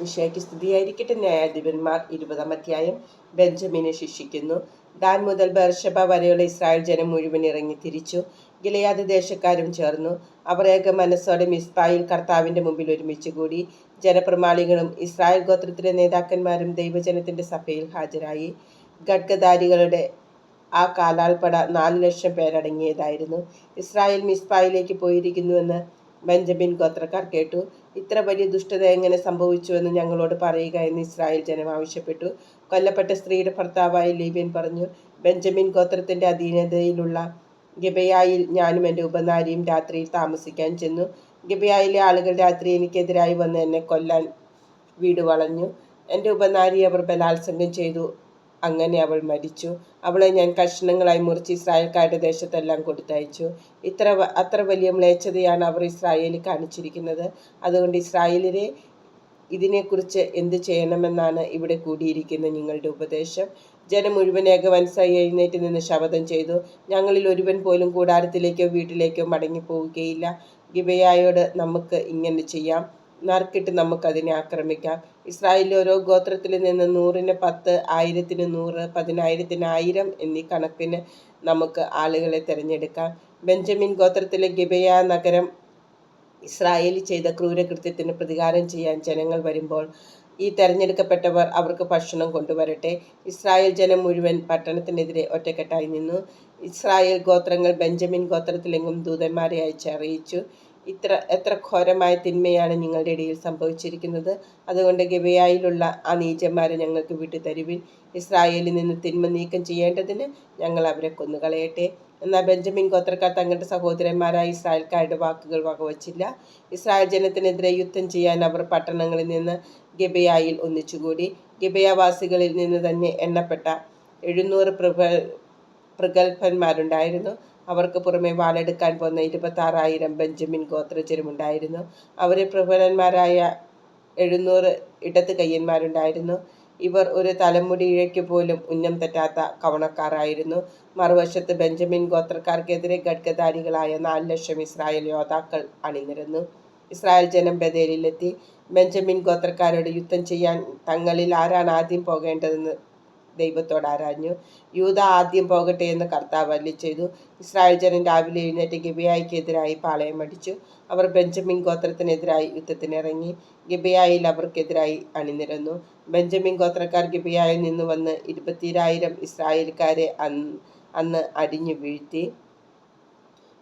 മിശിഹായ്ക്ക് സ്തുതിയായിരിക്കട്ടെ. ന്യായാധിപന്മാർ ഇരുപതാം അധ്യായം ബെഞ്ചമിനെ ശിക്ഷിക്കുന്നു. ദാൻ മുതൽ ബർഷബ വരെയുള്ള ഇസ്രായേൽ ജനം മുഴുവൻ ഇറങ്ങി തിരിച്ചു. ഗിലയാദ് ദേശക്കാരും ചേർന്നു. അവർ ഏക മനസ്സോടെ മിസ്തായിൽ കർത്താവിന്റെ മുമ്പിൽ ഒരുമിച്ച് കൂടി ജനപ്രമാണികളും ഇസ്രായേൽ ഗോത്രത്തിലെ നേതാക്കന്മാരും ദൈവജനത്തിന്റെ സഭയിൽ ഹാജരായി. ഗഡ്ഗദാരികളുടെ ആ കാലാൾപ്പട നാല് ലക്ഷം പേരടങ്ങിയതായിരുന്നു. ഇസ്രായേൽ മിസ്പായിലേക്ക് പോയിരിക്കുന്നുവെന്ന് ബെഞ്ചമിൻ ഗോത്രക്കാർ കേട്ടു. ഇത്ര വലിയ ദുഷ്ടത എങ്ങനെ സംഭവിച്ചുവെന്ന് ഞങ്ങളോട് പറയുക എന്ന് ഇസ്രായേൽ ജനം ആവശ്യപ്പെട്ടു. കൊല്ലപ്പെട്ട സ്ത്രീയുടെ ഭർത്താവായ ലീബിയൻ പറഞ്ഞു ബെഞ്ചമിൻ ഗോത്രത്തിന്റെ അധീനതയിലുള്ള ഗിബയായിൽ ഞാനും എന്റെ ഉപനാരിയും രാത്രിയിൽ താമസിക്കാൻ ചെന്നു. ഗിബയായിലെ ആളുകൾ രാത്രി എനിക്കെതിരായി വന്ന് എന്നെ കൊല്ലാൻ വീട് വളഞ്ഞു. എന്റെ ഉപനാരി അവർ ബലാത്സംഗം ചെയ്തു. അങ്ങനെ അവൾ മരിച്ചു. അവളെ ഞാൻ കഷ്ണങ്ങളായി മുറിച്ച് ഇസ്രായേൽക്കാരുടെ ദേശത്തെല്ലാം കൊടുത്തയച്ചു. ഇത്ര അത്ര വലിയ മ്ലേച്ഛതയാണ് അവർ ഇസ്രായേലിൽ കാണിച്ചിരിക്കുന്നത്. അതുകൊണ്ട് ഇസ്രായേലിലെ ഇതിനെക്കുറിച്ച് എന്ത് ചെയ്യണമെന്നാണ് ഇവിടെ കൂടിയിരിക്കുന്ന നിങ്ങളുടെ ഉപദേശം. ജനം മുഴുവൻ ഏകവൻസായി എഴുന്നേറ്റ് നിന്ന് ശപഥം ചെയ്തു. ഞങ്ങളിൽ ഒരുവൻ പോലും കൂടാരത്തിലേക്കോ വീട്ടിലേക്കോ മടങ്ങി പോവുകയില്ല ഗിബയായോട് നമുക്ക് ഇങ്ങനെ ചെയ്യാം. നറുക്കിട്ട് നമുക്കതിനെ ആക്രമിക്കാം. ഇസ്രായേലിൽ ഓരോ ഗോത്രത്തിൽ നിന്ന് നൂറിന് പത്ത് ആയിരത്തിന് നൂറ് പതിനായിരത്തിന് ആയിരം എന്നീ കണക്കിന് നമുക്ക് ആളുകളെ തിരഞ്ഞെടുക്കാം. ബെഞ്ചമിൻ ഗോത്രത്തിലെ ഗിബയ നഗരം ഇസ്രായേൽ ചെയ്ത ക്രൂരകൃത്യത്തിന് പ്രതികാരം ചെയ്യാൻ ജനങ്ങൾ വരുമ്പോൾ ഈ തെരഞ്ഞെടുക്കപ്പെട്ടവർ അവർക്ക് ഭക്ഷണം കൊണ്ടുവരട്ടെ. ഇസ്രായേൽ ജനം മുഴുവൻ പട്ടണത്തിനെതിരെ ഒറ്റക്കെട്ടായി നിന്നു. ഇസ്രായേൽ ഗോത്രങ്ങൾ ബെഞ്ചമിൻ ഗോത്രത്തിലെങ്ങും ദൂതന്മാരെ അയച്ച് അറിയിച്ചു. ഇത്ര എത്ര ഘോരമായ തിന്മയാണ് നിങ്ങളുടെ ഇടയിൽ സംഭവിച്ചിരിക്കുന്നത്. അതുകൊണ്ട് ഗവയായിലുള്ള ആ നീചന്മാരെ ഞങ്ങൾക്ക് വിട്ടുതരുവിൻ. ഇസ്രായേലിൽ നിന്ന് തിന്മ നീക്കം ചെയ്യേണ്ടതിന് ഞങ്ങൾ അവരെ കൊന്നുകളയട്ടെ. എന്നാൽ ബെഞ്ചമിൻ ഗോത്രക്കാർ തങ്ങളുടെ സഹോദരന്മാരായ ഇസ്രായേൽക്കാരുടെ വാക്കുകൾ വകവച്ചില്ല. ഇസ്രായേൽ ജനത്തിനെതിരെ യുദ്ധം ചെയ്യാൻ അവർ പട്ടണങ്ങളിൽ നിന്ന് ഗബയായിൽ ഒന്നിച്ചുകൂടി. ഗബയാവാസികളിൽ നിന്ന് തന്നെ എണ്ണപ്പെട്ട എഴുന്നൂറ് പ്രഭ പ്രഗത്ഭന്മാരുണ്ടായിരുന്നു. അവർക്ക് പുറമെ വാളെടുക്കാൻ പോന്ന ഇരുപത്താറായിരം ബെഞ്ചമിൻ ഗോത്രജരുമുണ്ടായിരുന്നു. അവരെ പ്രബലന്മാരായ എഴുന്നൂറ് ഇടത്ത് കയ്യന്മാരുണ്ടായിരുന്നു. ഇവർ ഒരു തലമുടി ഇഴയ്ക്ക് പോലും ഉന്നം തെറ്റാത്ത കവണക്കാരായിരുന്നു. മറുവശത്ത് ബെഞ്ചമിൻ ഗോത്രക്കാർക്കെതിരെ ഖഡ്ഗധാരികളായ നാല് ലക്ഷം ഇസ്രായേൽ യോദ്ധാക്കൾ അണിനിരന്നു. ഇസ്രായേൽ ജനം ബദേലിലെത്തി ബെഞ്ചമിൻ ഗോത്രക്കാരോട് യുദ്ധം ചെയ്യാൻ തങ്ങളിൽ ആരാണ് ആദ്യം പോകേണ്ടതെന്ന് ദൈവത്തോട് ആരാഞ്ഞു. യൂത ആദ്യം പോകട്ടെ എന്ന് കർത്താവ് അല്ലി ചെയ്തു. ഇസ്രായേൽ ജനം രാവിലെ എഴുന്നേറ്റ് ഗിബിയായിക്കെതിരായി പാളയം അടിച്ചു. അവർ ബെഞ്ചമിൻ ഗോത്രത്തിനെതിരായി യുദ്ധത്തിനിറങ്ങി ഗിബിയായിൽ അവർക്കെതിരായി അണിനിരന്നു. ബെഞ്ചമിൻ ഗോത്രക്കാർ ഗിബിയായിൽ നിന്ന് വന്ന് ഇരുപത്തിരായിരം ഇസ്രായേൽക്കാരെ അന്ന് അന്ന് അടിഞ്ഞു വീഴ്ത്തി.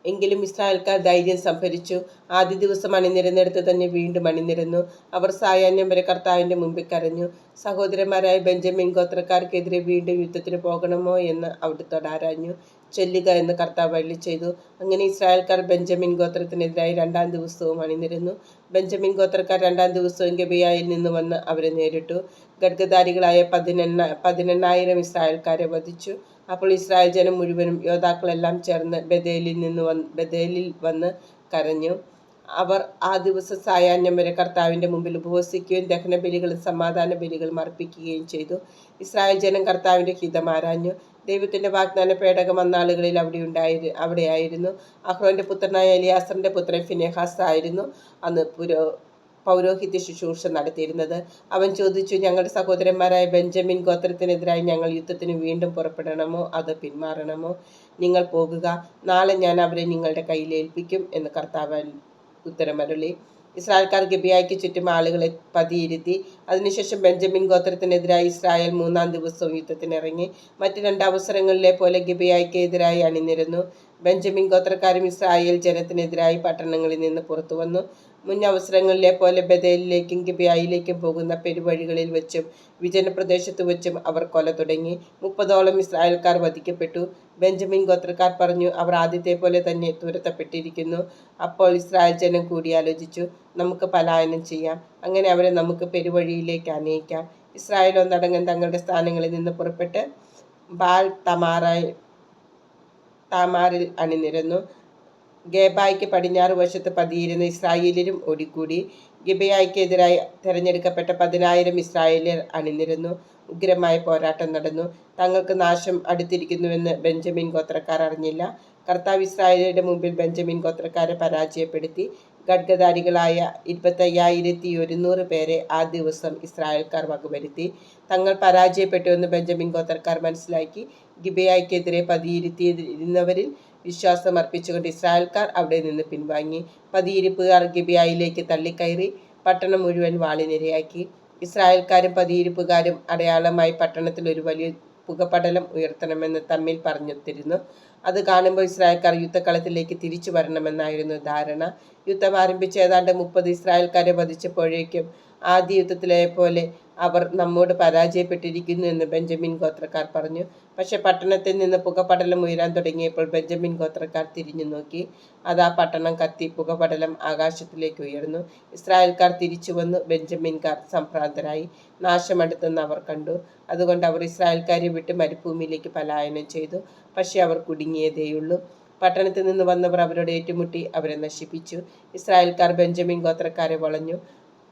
എങ്കിലും ഇസ്രായേൽക്കാർ ധൈര്യം സംഭരിച്ചു. ആദ്യ ദിവസം അണിനിരന്നിടത്ത് തന്നെ വീണ്ടും അണിനിരന്നു. അവർ സായാഹ്നം വരെ കർത്താവിന്റെ മുമ്പിൽ കരഞ്ഞു. സഹോദരന്മാരായ ബെഞ്ചമിൻ ഗോത്രക്കാർക്കെതിരെ വീണ്ടും യുദ്ധത്തിന് പോകണമോ എന്ന് അവിടുത്തോട് ആരാഞ്ഞു. ചൊല്ലുക എന്ന് കർത്താവ് വള്ളി ചെയ്തു. അങ്ങനെ ഇസ്രായേൽക്കാർ ബെഞ്ചമിൻ ഗോത്രത്തിനെതിരായി രണ്ടാം ദിവസവും അണിനിരുന്നു. ബെഞ്ചമിൻ ഗോത്രക്കാർ രണ്ടാം ദിവസവും ഗബിയായിൽ നിന്ന് വന്ന് അവരെ നേരിട്ടു. ഗർഗധാരികളായ പതിനെണ്ണ പതിനെണ്ണായിരം ഇസ്രായേൽക്കാരെ വധിച്ചു. അപ്പോൾ ഇസ്രായേൽ ജനം മുഴുവനും യോദ്ധാക്കളെല്ലാം ചേർന്ന് ബദേലിൽ നിന്ന് വന്ന് ബദേലിൽ വന്ന് കരഞ്ഞു. അവർ ആ ദിവസം സായാഹ്നം വരെ കർത്താവിന്റെ മുമ്പിൽ ഉപവസിക്കുകയും ദഹനബലികളും സമാധാന ബലികളും അർപ്പിക്കുകയും ചെയ്തു. ഇസ്രായേൽ ജനം കർത്താവിന്റെ ഹിതം ആരാഞ്ഞു. ദൈവത്തിന്റെ വാഗ്ദാന പേടകം അന്നാളുകളിൽ അവിടെ ഉണ്ടായി അവിടെയായിരുന്നു. അഹ്റോന്റെ പുത്രനായ എലിയാസറിന്റെ പുത്രൻ ഫിനെഹാസ് ആയിരുന്നു. അന്ന് പുരോ പൗരോഹിത്യ ശുശ്രൂഷ നടത്തിയിരുന്നത്. അവൻ ചോദിച്ചു ഞങ്ങളുടെ സഹോദരന്മാരായ ബെഞ്ചമിൻ ഗോത്രത്തിനെതിരായി ഞങ്ങൾ യുദ്ധത്തിന് വീണ്ടും പുറപ്പെടണമോ? അത് പിന്മാറണമോ? നിങ്ങൾ പോകുക. നാളെ ഞാൻ അവരെ നിങ്ങളുടെ കയ്യിൽ ഏൽപ്പിക്കും എന്ന് കർത്താവൻ ഉത്തരമരുളി. ഇസ്രായേൽക്കാർ ഗബിയായ്ക്ക് ചുറ്റും ആളുകളെ പതിയിരുത്തി. അതിനുശേഷം ബെഞ്ചമിൻ ഗോത്രത്തിനെതിരായി ഇസ്രായേൽ മൂന്നാം ദിവസവും യുദ്ധത്തിനിറങ്ങി. മറ്റ് രണ്ടവസരങ്ങളിലെ പോലെ ഗിബിയായ്ക്ക് എതിരായി അണിനിരന്നു. ബെഞ്ചമിൻ ഗോത്രക്കാരും ഇസ്രായേൽ ജനത്തിനെതിരായി പട്ടണങ്ങളിൽ നിന്ന് പുറത്തു വന്നു മുൻ അവസരങ്ങളിലെ പോലെ ബദേലിലേക്കും ഗിബിയായിലേക്കും പോകുന്ന പെരുവഴികളിൽ വെച്ചും വിജനപ്രദേശത്ത് വെച്ചും അവർ കൊല തുടങ്ങി. മുപ്പതോളം ഇസ്രായേൽക്കാർ വധിക്കപ്പെട്ടു. ബെഞ്ചമിൻ ഗോത്രക്കാർ പറഞ്ഞു അവർ ആദ്യത്തെ പോലെ തന്നെ തുരത്തപ്പെട്ടിരിക്കുന്നു. അപ്പോൾ ഇസ്രായേൽ ജനം കൂടിയാലോചിച്ചു നമുക്ക് പലായനം ചെയ്യാം. അങ്ങനെ അവരെ നമുക്ക് പെരുവഴിയിലേക്ക് അനയിക്കാം ഇസ്രായേൽ ഒന്നടങ്കം തങ്ങളുടെ സ്ഥാനങ്ങളിൽ നിന്ന് പുറപ്പെട്ട് ബാൽ തമാറായി താമാറിൽ അണിനിരന്നു. ഗേബായ്ക്ക് പടിഞ്ഞാറ് വശത്ത് പതിയിരുന്ന ഇസ്രായേലിലും ഓടിക്കൂടി. ഗിബയായ്ക്കെതിരായി തെരഞ്ഞെടുക്കപ്പെട്ട പതിനായിരം ഇസ്രായേലിയർ അണിനിരന്നു. ഉഗ്രമായ പോരാട്ടം നടന്നു. തങ്ങൾക്ക് നാശം അടുത്തിരിക്കുന്നുവെന്ന് ബെഞ്ചമിൻ ഗോത്രക്കാർ അറിഞ്ഞില്ല. കർത്താവ് ഇസ്രായേലിയുടെ മുമ്പിൽ ബെഞ്ചമിൻ ഗോത്രക്കാരെ പരാജയപ്പെടുത്തി. ഖഡ്ഗധാരികളായ ഇരുപത്തയ്യായിരത്തി ഒരുന്നൂറ് പേരെ ആ ദിവസം ഇസ്രായേൽക്കാർ വകവരുത്തി. തങ്ങൾ പരാജയപ്പെട്ടുവെന്ന് ബെഞ്ചമിൻ ഗോത്രക്കാർ മനസ്സിലാക്കി. ഗിബയായിക്കെതിരെ പതിയിരുത്തിയിരുന്നവരിൽ വിശ്വാസം അർപ്പിച്ചുകൊണ്ട് ഇസ്രായേൽക്കാർ അവിടെ നിന്ന് പിൻവാങ്ങി. പതിയിരിപ്പുകാർ ഗിബിയായിലേക്ക് തള്ളിക്കയറി പട്ടണം മുഴുവൻ വാളിനിരയാക്കി. ഇസ്രായേൽക്കാരും പതിയിരിപ്പുകാരും അടയാളമായി പട്ടണത്തിൽ ഒരു വലിയ പുകപടലം ഉയർത്തണമെന്ന് തമ്മിൽ പറഞ്ഞൊത്തിരുന്നു. അത് കാണുമ്പോൾ ഇസ്രായേൽക്കാർ യുദ്ധക്കളത്തിലേക്ക് തിരിച്ചു വരണമെന്നായിരുന്നു ധാരണ. യുദ്ധം ആരംഭിച്ച് ഏതാണ്ട് മുപ്പത് ഇസ്രായേൽക്കാരെ വധിച്ചപ്പോഴേക്കും ആദ്യ യുദ്ധത്തിലെപ്പോലെ അവർ നമ്മോട് പരാജയപ്പെട്ടിരിക്കുന്നു എന്ന് ബെഞ്ചമിൻ ഗോത്രക്കാർ പറഞ്ഞു. പക്ഷേ പട്ടണത്തിൽ നിന്ന് പുകപടലം ഉയരാൻ തുടങ്ങിയപ്പോൾ ബെഞ്ചമിൻ ഗോത്രക്കാർ തിരിഞ്ഞു നോക്കി അതാ പട്ടണം കത്തി പുകപടലം ആകാശത്തിലേക്ക് ഉയർന്നു. ഇസ്രായേൽക്കാർ തിരിച്ചു വന്നു ബെഞ്ചമിൻകാർ സംഭ്രാന്തരായി. നാശമെടുത്തെന്ന് അവർ കണ്ടു. അതുകൊണ്ട് അവർ ഇസ്രായേൽക്കാരെ വിട്ട് മരുഭൂമിയിലേക്ക് പലായനം ചെയ്തു. പക്ഷേ അവർ കുടുങ്ങിയതേയുള്ളൂ. പട്ടണത്തിൽ നിന്ന് വന്നവർ അവരോട് ഏറ്റുമുട്ടി അവരെ നശിപ്പിച്ചു. ഇസ്രായേൽക്കാർ ബെഞ്ചമിൻ ഗോത്രക്കാരെ വളഞ്ഞു.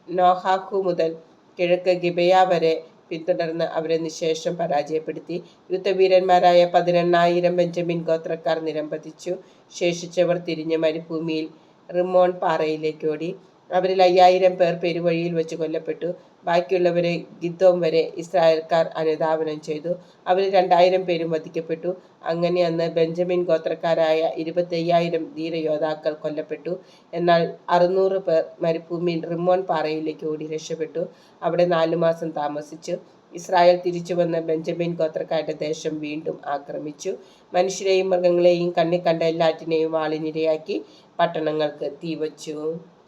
നോഹാഹു മുതൽ കിഴക്ക് ഗിബയ വരെ പിന്തുടർന്ന് അവരെ നിശേഷം പരാജയപ്പെടുത്തി. യുദ്ധവീരന്മാരായ പതിനെണ്ണായിരം ബെഞ്ചമിൻ ഗോത്രക്കാർ നിലംപതിച്ചു. ശേഷിച്ചവർ തിരിഞ്ഞ് മരുഭൂമിയിൽ റിമോൺ പാറയിലേക്ക് ഓടി. അവരിൽ അയ്യായിരം പേർ പെരുവഴിയിൽ വെച്ച് കൊല്ലപ്പെട്ടു. ബാക്കിയുള്ളവരെ ഗിദ്ദോം വരെ ഇസ്രായേൽക്കാർ അനുധാവനം ചെയ്തു. അവരിൽ രണ്ടായിരം പേരും വധിക്കപ്പെട്ടു. അങ്ങനെ അന്ന് ബെഞ്ചമിൻ ഗോത്രക്കാരായ ഇരുപത്തയ്യായിരം ധീരയോദ്ധാക്കൾ കൊല്ലപ്പെട്ടു. എന്നാൽ അറുനൂറ് പേർ മരുഭൂമിയിൽ റിമ്മോൻ പാറയിലേക്ക് ഓടി രക്ഷപ്പെട്ടു. അവിടെ നാലു മാസം താമസിച്ചു. ഇസ്രായേൽ തിരിച്ചു തിരിച്ചുവന്ന് ബെഞ്ചമിൻ ഗോത്രക്കാരുടെ ദേശം വീണ്ടും ആക്രമിച്ചു. മനുഷ്യരെയും മൃഗങ്ങളെയും കണ്ണിൽ കണ്ട എല്ലാറ്റിനെയും വാളിനിരയാക്കി. പട്ടണങ്ങൾക്ക് തീവച്ചു.